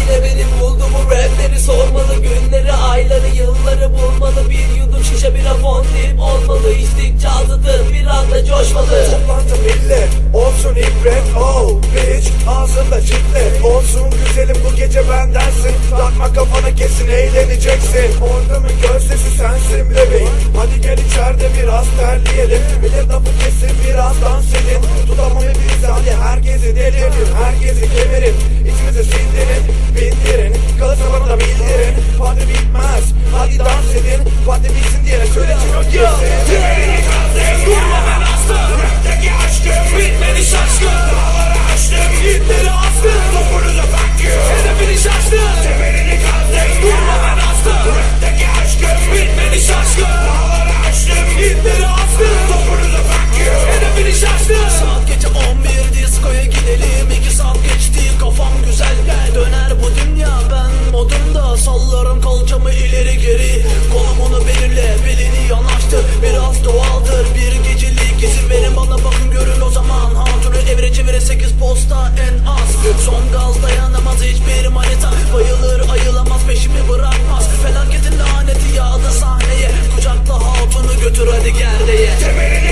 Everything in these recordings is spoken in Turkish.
Yine benim buldu bu sormalı Günleri, ayları, yılları bulmalı. Bir yudum şişe bira fondip olmalı. İçtikçe azıdır bir anda coşmalı. Toplantı millet olsun ibret Oh bitch ağzında ciklet Olsun güzelim. Bu gece bendensin. Takma kafana kesin eğleneceksin. Orada mı göz sensin bebeğim. Hadi gel içeride biraz terleyelim. bildirin Galatasaray bana da bildirin Fatih bitmez götür hadi gerdeğe Temelini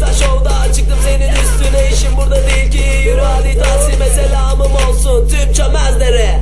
Insta Show'da çıktım senin üstüne. İşim burada değil ki. Yürü hadi Taksim'e selamım olsun. Tüm çömezlere.